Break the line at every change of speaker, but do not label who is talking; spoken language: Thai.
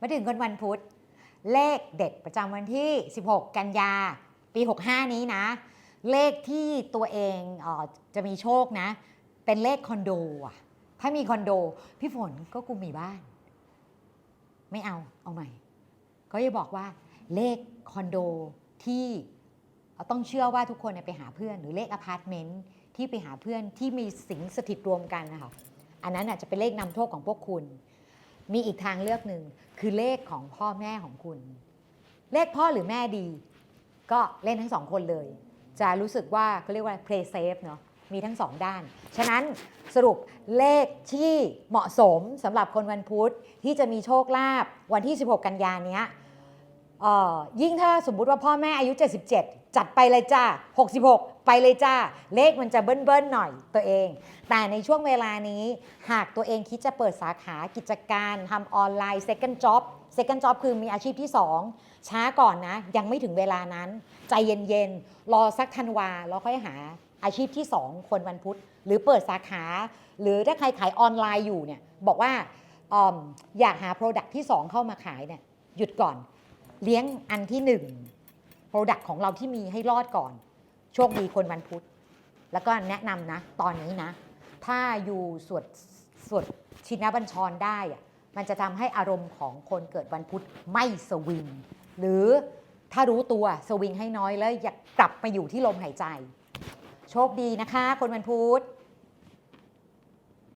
มาถึงคนวันพุธ เลขเด็ดประจำวันที่ 16 กันยา ปี 65 นี้นะ เลขที่ตัวเองออจะมีโชคนะ เป็นเลขคอนโดอะถ้ามีคอนโด พี่ฝนก็กูมีบ้าน ไม่เอาเอาใหม่เขาจะบอกว่าเลขคอนโดที่ต้องเชื่อว่าทุกคนไปหาเพื่อน หรือเลขอพาร์ตเมนต์ที่ไปหาเพื่อนที่มีสิงสถิตรวมกันนะคะอันนั้นอาจจะเป็นเลขนำโชคของพวกคุณ มีอีกทางเลือกหนึ่งคือเลขของพ่อแม่ของคุณ เลขพ่อหรือแม่ดี ก็เล่นทั้งสองคนเลย จะรู้สึกว่าเขาเรียกว่า play safe เนาะมีทั้งสองด้าน ฉะนั้นสรุปเลขที่เหมาะสมสำหรับคนวันพุธที่จะมีโชคลาภวันที่ 16 กันยานี้ ออยิ่งถ้าสมมุติว่าพ่อแม่อายุ 77 จัดไปเลยจ้า 66 ไปเลยจ้า เลขมันจะเบิ้ลๆหน่อยตัวเอง แต่ในช่วงเวลานี้ หากตัวเองคิดจะเปิดสาขากิจการทำออนไลน์ second job second job คือมีอาชีพที่ 2 ช้าก่อนนะ ยังไม่ถึงเวลานั้น ใจเย็นๆ รอสักธันวาแล้วค่อยหาอาชีพที่ 2 คนวันพุธ หรือเปิดสาขา หรือถ้าใครขายออนไลน์อยู่เนี่ยบอกว่าออยากหา Product ที่ 2 เข้ามาขายเนี่ยหยุดก่อน เลี้ยงอันที่1 Product ของเราที่มีให้รอดก่อน โชคดีคนวันพุธ แล้วก็แนะนำนะ ตอนนี้นะ ถ้าอยู่สวดสวดชินบัญชรได้อะมันจะทำให้อารมณ์ของคนเกิดวันพุธไม่สวิง หรือถ้ารู้ตัวสวิงให้น้อยแล้วอยากกลับมาอยู่ที่ลมหายใจ โชคดีนะคะ คนวันพุธ